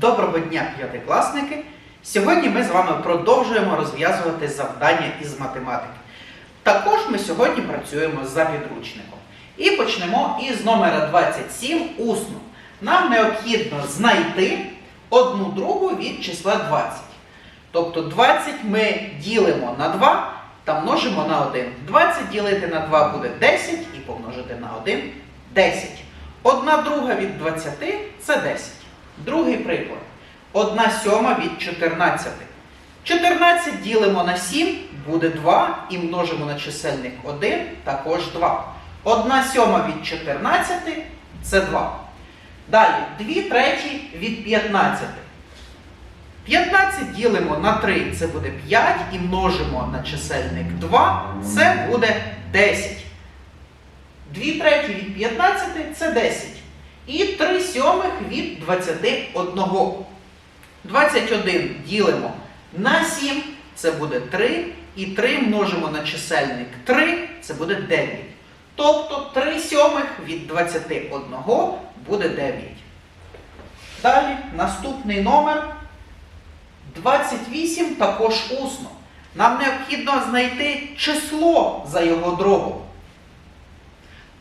Доброго дня, п'ятикласники! Сьогодні ми з вами продовжуємо розв'язувати завдання із математики. Також ми сьогодні працюємо за підручником. І почнемо із номера 27 усно. Нам необхідно знайти одну другу від числа 20. Тобто 20 ми ділимо на 2 та множимо на 1. 20 ділити на 2 буде 10 і помножити на 1 10. Одна друга від 20 це 10. Другий приклад. Одна сьома від 14. 14 ділимо на 7, буде 2 і множимо на чисельник 1, також 2. Одна сьома від 14 це 2. Далі 2 треті від 15. 15 ділимо на 3, це буде 5, і множимо на чисельник 2, це буде 10. 2 треті від 15 це 10. І 3 сьомих від 21. 21 ділимо на 7, це буде 3. І 3 множимо на чисельник 3, це буде 9. Тобто 3 сьомих від 21 буде 9. Далі наступний номер 28 також усно. Нам необхідно знайти число за його дробом.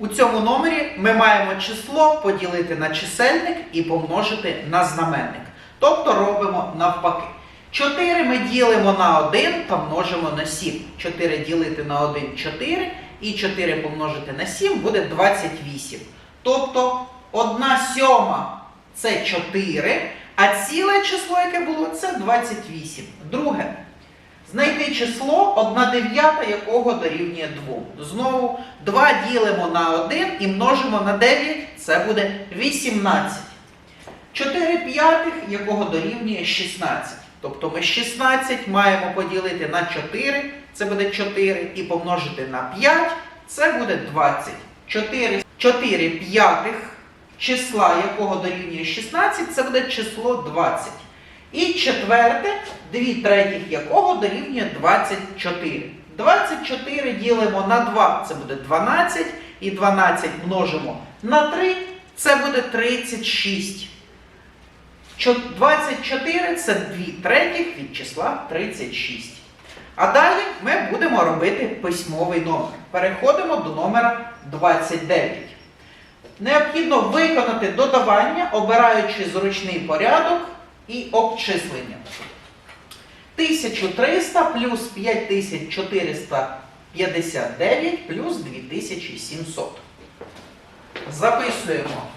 У цьому номері ми маємо число поділити на чисельник і помножити на знаменник. Тобто робимо навпаки. 4 ми ділимо на 1 та множимо на 7. 4 ділити на 1 4 і 4 помножити на 7 буде 28. Тобто 1 сьома це 4, а ціле число, яке було, це 28. Друге. Знайти число 1 дев'ята, якого дорівнює 2. Знову 2 ділимо на 1 і множимо на 9, це буде 18. 4 п'ятих, якого дорівнює 16. Тобто ми 16 маємо поділити на 4, це буде 4, і помножити на 5, це буде 20. 4, 4 п'ятих числа, якого дорівнює 16, це буде число 20. І четверте, 2 третіх якого дорівнює 24. 24 ділимо на 2, це буде 12, і 12 множимо на 3, це буде 36. 24 це 2 третіх від числа 36. А далі ми будемо робити письмовий номер. Переходимо до номера 29. Необхідно виконати додавання, обираючи зручний порядок і обчислення. 1300 плюс 5459 плюс 2700. Записуємо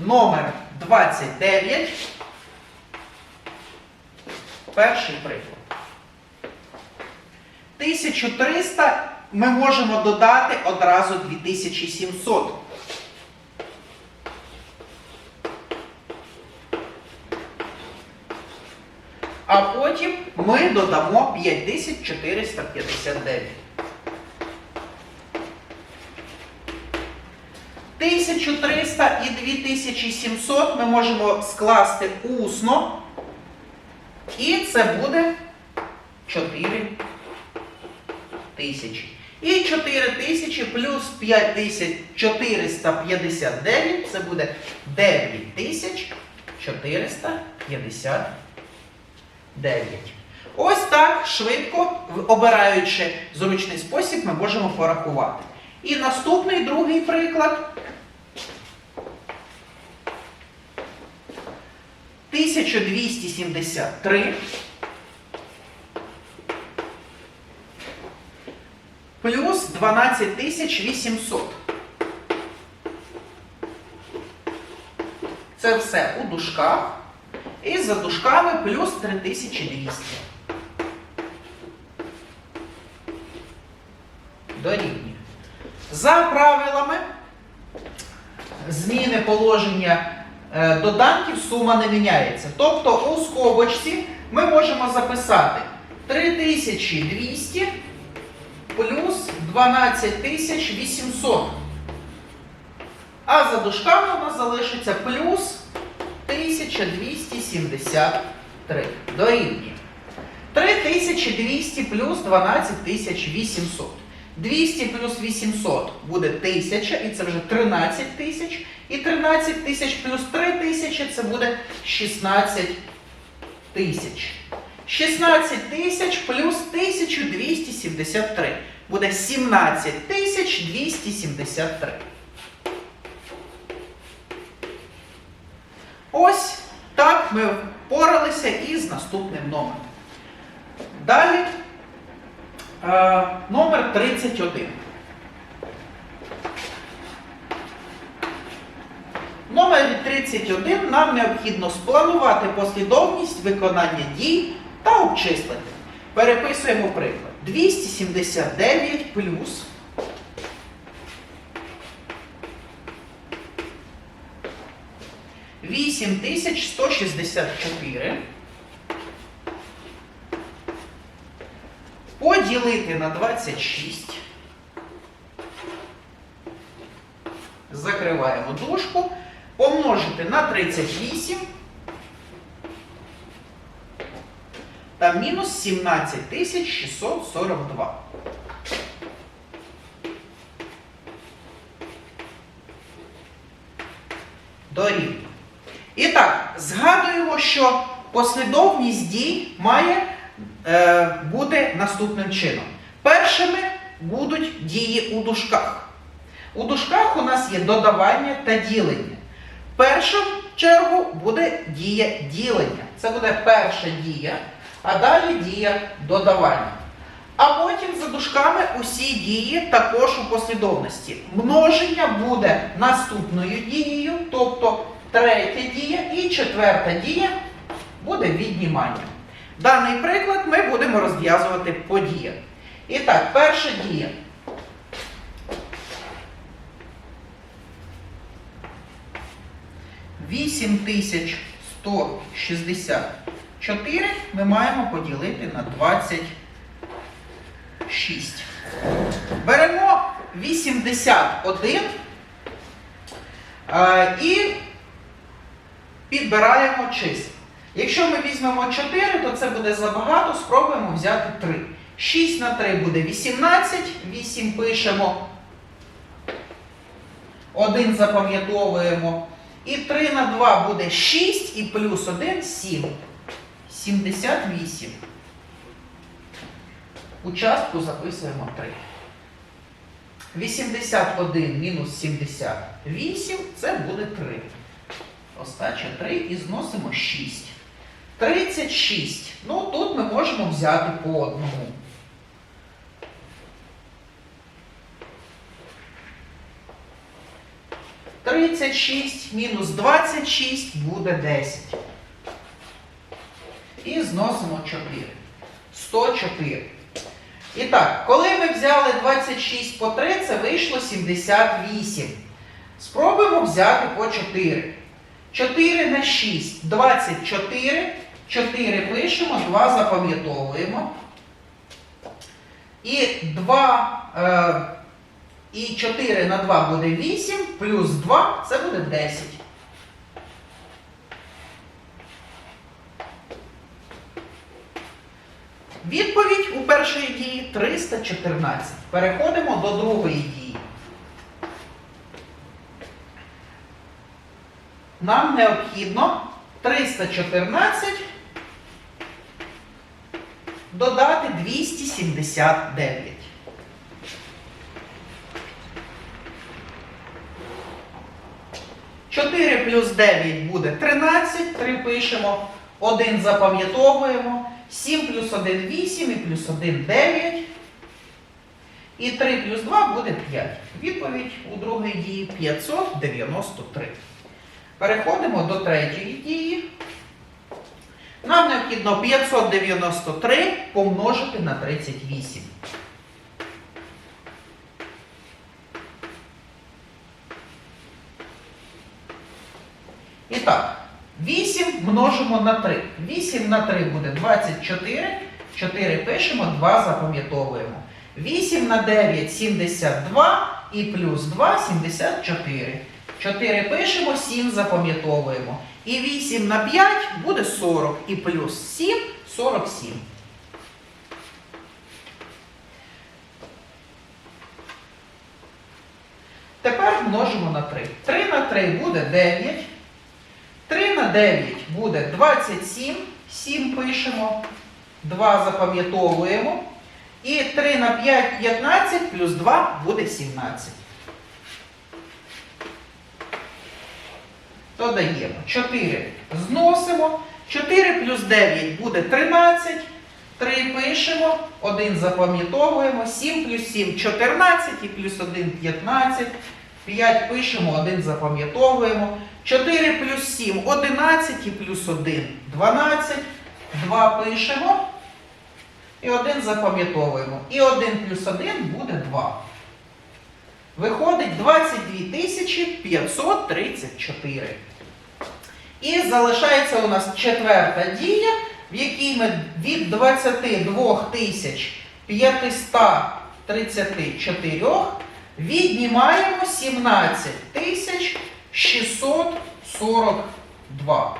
номер 29. Перший приклад. 1300 ми можемо додати одразу 2700. А потім ми додамо 5459. 1300 і 2700 ми можемо скласти усно. І це буде 4 тисячі. І 4 тисячі плюс 5459 це буде 9459. Ось так швидко, обираючи зручний спосіб, ми можемо порахувати. І наступний другий приклад. 1273 плюс 12800. Це все у дужках. І за дужками плюс 3200. Дорівнює. За правилами зміни положення е, доданків сума не міняється. Тобто у скобочці ми можемо записати 3200 плюс 12800. А за дужками у нас залишиться плюс 1273. Дорівнює. 3200 плюс 12800. 200 плюс 800 буде 1000, і це вже 13 тисяч. І 13 тисяч плюс 3 тисячі це буде 16 тисяч. 16 тисяч плюс 1273 буде 17 тисяч 273. Ось ми впоралися із наступним номером. Далі е, номер 31. В номері 31 нам необхідно спланувати послідовність виконання дій та обчислити. Переписуємо приклад. 279 плюс 8164 поділити на 26. Закриваємо дужку. Помножити на 38 та мінус 17642. Дорівнює. Згадуємо, що послідовність дій має е, бути наступним чином. Першими будуть дії у дужках. У дужках у нас є додавання та ділення. В першу чергу буде дія ділення. Це буде перша дія, а далі дія додавання. А потім за дужками усі дії також у послідовності. Множення буде наступною дією, тобто третя дія і четверта дія буде віднімання. Даний приклад ми будемо розв'язувати по діях. І так, перша дія. Вісім тисяч сто шістдесят чотири ми маємо поділити на 26. Беремо 81 е, і підбираємо числа. Якщо ми візьмемо 4, то це буде забагато, спробуємо взяти 3. 6 на 3 буде 18, 8 пишемо, 1 запам'ятовуємо. І 3 на 2 буде 6 і плюс 1 7. 78. Участку записуємо 3. 81 мінус 78 це буде 3. Остача 3 і зносимо 6. 36. Ну, тут ми можемо взяти по одному. Тридцять шість мінус 26 буде 10. І зносимо 4. 104. І так, коли ми взяли 26 по 3, це вийшло 78. Спробуємо взяти по 4. 4 на 6, 24. 4 пишемо, 2 запам'ятовуємо. І 2, е, і 4 на 2 буде 8, плюс 2 це буде 10. Відповідь у першої дії 314. Переходимо до другої дії. Нам необхідно 314 додати 279. Чотири плюс 9 буде 13, 3 пишемо, 1 запам'ятовуємо, 7 плюс 1 8 і плюс 1 9. І 3 плюс 2 буде 5. Відповідь у другій дії 593. Переходимо до третьої дії. Нам необхідно 593 помножити на 38. І так, 8 множимо на 3. 8 на 3 буде 24. 4 пишемо, 2 запам'ятовуємо. 8 на 9 72 і плюс 2 74. 4 пишемо, 7 запам'ятовуємо. І 8 на 5 буде 40. І плюс 7 47. Тепер множимо на 3. 3 на 3 буде 9. 3 на 9 буде 27. 7 пишемо. 2 запам'ятовуємо. І 3 на 5 15 плюс 2 буде 17. Додаємо 4 зносимо. 4 плюс 9 буде 13. 3 пишемо, 1 запам'ятовуємо, 7 плюс 7 14 і плюс 1 15. 5 пишемо, 1 запам'ятовуємо. 4 плюс 7 11 і плюс 1 12. 2 пишемо. І 1 запам'ятовуємо. І 1 плюс 1 буде 2. Виходить 22 534. І залишається у нас четверта дія, в якій ми від 22 тисяч 534 віднімаємо 17 тисяч 642.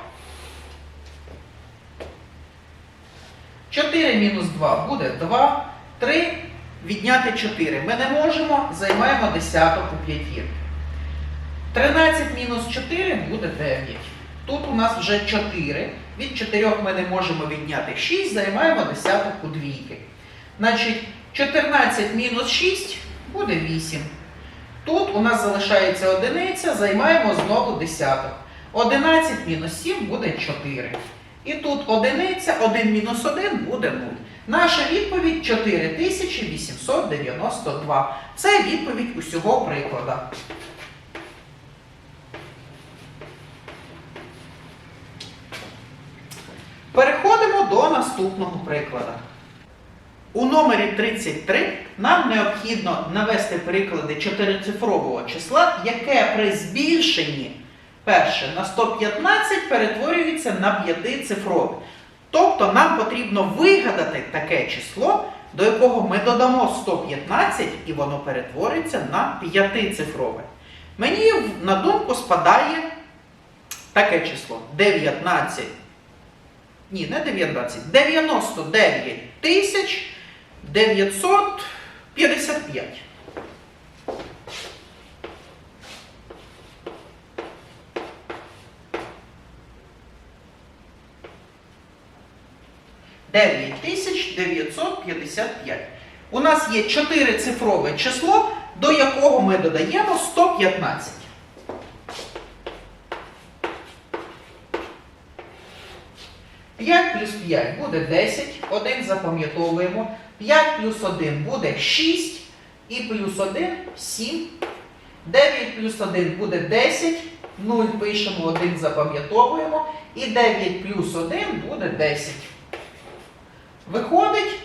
4 мінус 2 буде 2. 3 відняти 4 ми не можемо, займаємо десяток у п'ятірки. 13 мінус 4 буде 9. Тут у нас вже 4. Від 4 ми не можемо відняти 6, займаємо десяток у двійки. Значить, 14 мінус 6 буде 8. Тут у нас залишається одиниця, займаємо знову десяток. 11 мінус 7 буде 4. І тут одиниця, 1 мінус 1 буде 0. Наша відповідь 4892. Це відповідь усього прикладу. Переходимо до наступного прикладу. У номері 33 нам необхідно навести приклади чотирицифрового числа, яке при збільшенні перше на 115 перетворюється на п'ятицифрове. Тобто нам потрібно вигадати таке число, до якого ми додамо 115 і воно перетвориться на п'ятицифрове. Мені на думку спадає таке число 19. Ні, не 19, 99 тисяч 955. Дев'ять тисяч 955. У нас є чотирицифрове число, до якого ми додаємо 115. П'ять плюс 5 буде 10, 1 запам'ятовуємо. 5 плюс 1 буде 6 і плюс 1 7. 9 плюс 1 буде 10, 0 пишемо, 1 запам'ятовуємо. І 9 плюс 1 буде 10. Виходить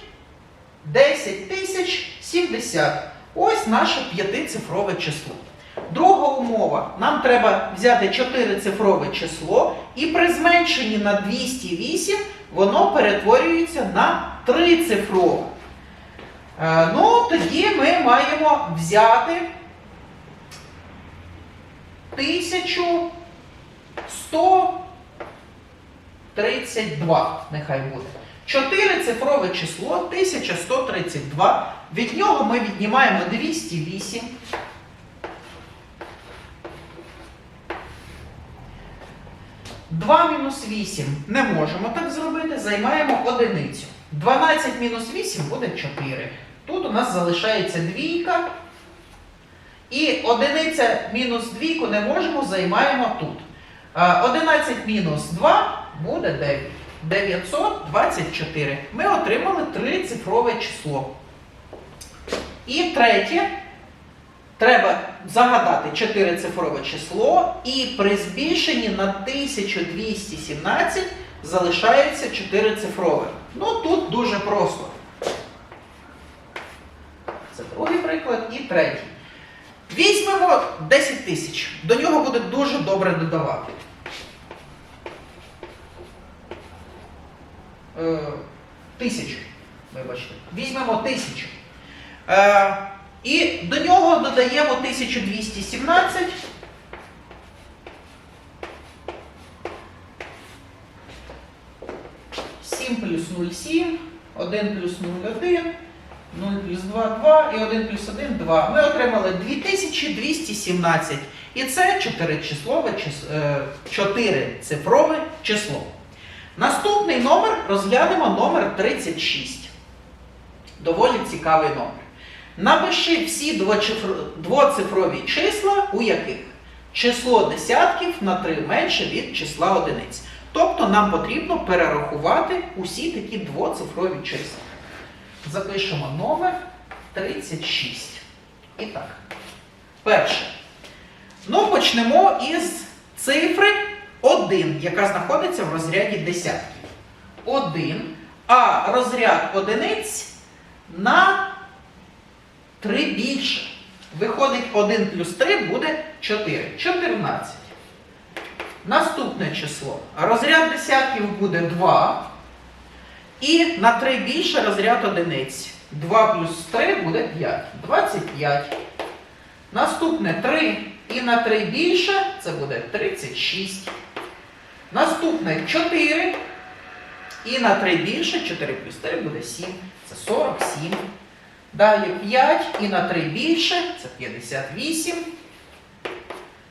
10 тисяч 70. Ось наше п'ятицифрове число. Друга умова. Нам треба взяти чотирицифрове число, і при зменшенні на 208 воно перетворюється на трицифрове. Е, Ну, тоді ми маємо взяти 1132. Нехай буде. Чотирицифрове число 1132. Від нього ми віднімаємо 208. Два мінус 8 не можемо так зробити, займаємо одиницю. 12 мінус 8 буде 4. Тут у нас залишається двійка. І одиниця мінус двійку не можемо, займаємо тут. Е, 11 мінус 2 буде 9. 924. Ми отримали трицифрове число. І третє. Треба загадати чотирицифрове число, і при збільшенні на 1217 залишається чотирицифрове. Ну тут дуже просто. Це другий приклад і третій. Візьмемо 10 тисяч. До нього буде дуже добре додавати. Е, тисячу. Вибачте. Візьмемо тисячу. Е, і до нього додаємо 1217. Сім плюс 0,7, 1 плюс 0,1, 0 плюс 2 2 і 1 плюс 1 2. Ми отримали 2217. І це чотиричислове чис- е, чотирицифрове число. Наступний номер розглянемо номер 36. Доволі цікавий номер. Напиши всі двоцифрові числа, у яких число десятків на 3 менше від числа одиниць. Тобто нам потрібно перерахувати усі такі двоцифрові числа. Запишемо номер 36. І так. Перше. Ну, почнемо із цифри 1, яка знаходиться в розряді десятків. 1, а розряд одиниць на 3 більше. Виходить 1 плюс 3 буде 4. 14. Наступне число. Розряд десятків буде 2. І на 3 більше розряд одиниць. 2 плюс 3 буде 5. 25. Наступне 3 і на 3 більше це буде 36. Наступне 4 і на 3 більше 4 плюс 3 буде 7. Це 47. Далі 5 і на 3 більше це 58.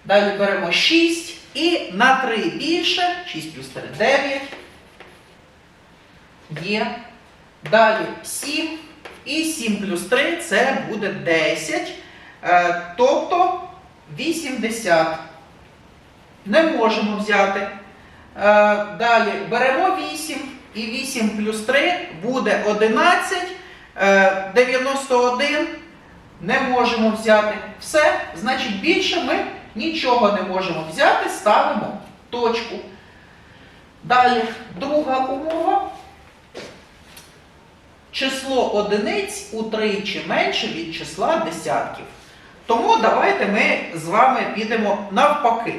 Далі беремо 6 і на 3 більше 6 плюс 3 9. Є. Далі 7 і 7 плюс 3 це буде 10. Е, тобто 80. Не можемо взяти. Е, далі беремо 8 і 8 плюс 3 буде 11. Е, 91 не можемо взяти. Все, значить більше ми нічого не можемо взяти, ставимо точку. Далі друга умова. Число одиниць утричі менше від числа десятків. Тому давайте ми з вами підемо навпаки.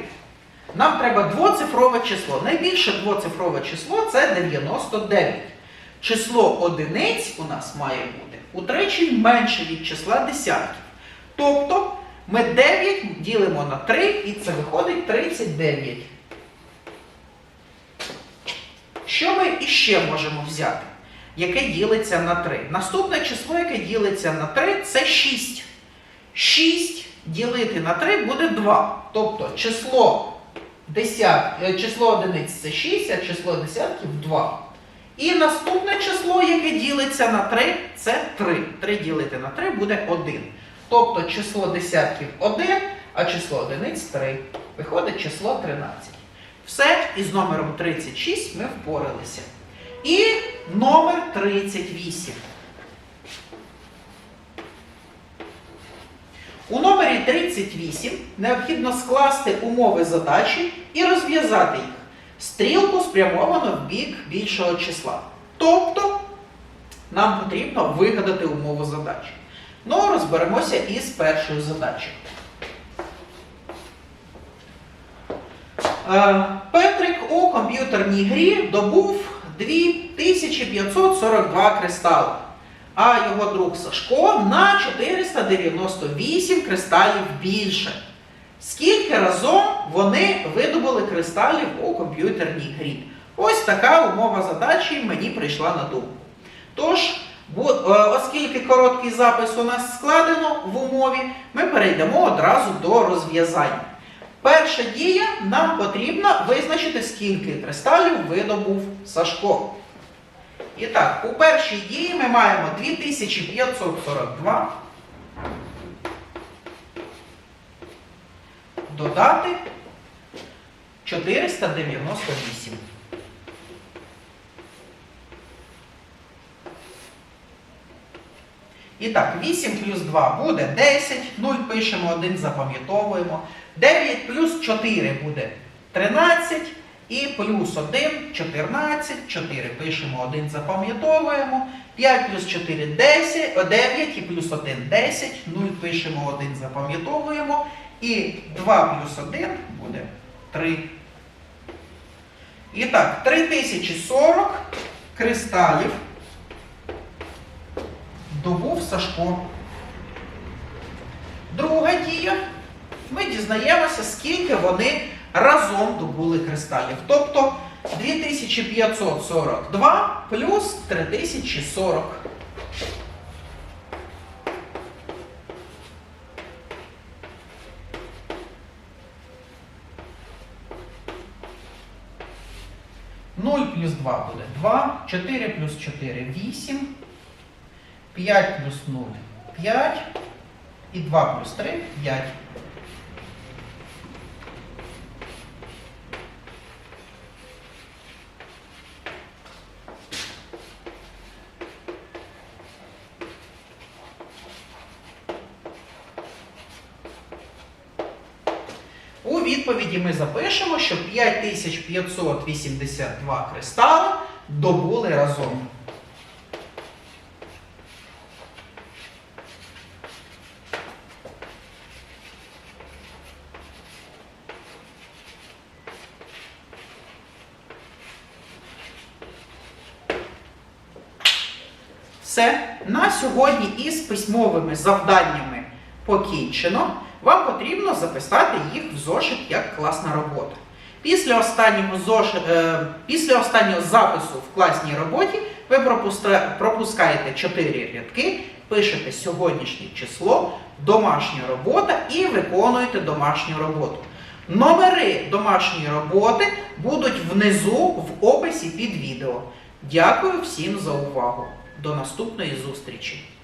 Нам треба двоцифрове число. Найбільше двоцифрове число це 99. Число одиниць у нас має бути утричі менше від числа десятків. Тобто ми 9 ділимо на 3 і це виходить 39. Що ми іще можемо взяти? Яке ділиться на 3? Наступне число, яке ділиться на 3, це 6. 6 ділити на 3 буде 2. Тобто число, десят, е, число одиниць це 6, а число десятків 2. І наступне число, яке ділиться на 3, це 3. 3 ділити на 3 буде 1. Тобто число десятків 1, а число одиниць 3. Виходить число 13. Все, із номером 36 ми впоралися. І номер 38. У номері 38 необхідно скласти умови задачі і розв'язати їх. Стрілку спрямовано в бік більшого числа. Тобто нам потрібно вигадати умову задачі. Ну, розберемося із першою задачею. Е, Петрик у комп'ютерній грі добув 2542 кристали, а його друг Сашко на 498 кристалів більше. Скільки разом вони видобули кристалів у комп'ютерній грі? Ось така умова задачі мені прийшла на думку. Тож, е, оскільки короткий запис у нас складено в умові, ми перейдемо одразу до розв'язання. Перша дія нам потрібно визначити, скільки кристалів видобув Сашко. І так, у першій дії ми маємо 2542 додати 498. І так, 8 плюс 2 буде 10, 0 пишемо, 1 запам'ятовуємо. 9 плюс 4 буде 13, і плюс 1 14, 4 пишемо, 1 запам'ятовуємо. 5 плюс 4 10, 9 і плюс 1 10, 0 пишемо, 1 запам'ятовуємо. І 2 плюс 1 буде 3. І так, 3040 кристалів добув Сашко. Друга дія. Ми дізнаємося, скільки вони разом добули кристалів. Тобто 2542 плюс 3040. Ноль плюс два буде два, чотири плюс чотири вісім, п'ять плюс нуль п'ять і два плюс три п'ять. Запишемо, що 5582 кристали добули разом. Все, на сьогодні із письмовими завданнями покінчено. Вам потрібно записати їх в зошит як класна робота. Після останнього, зош... е, після останнього запису в класній роботі ви пропускаєте 4 рядки, пишете сьогоднішнє число, домашня робота і виконуєте домашню роботу. Номери домашньої роботи будуть внизу в описі під відео. Дякую всім за увагу. До наступної зустрічі!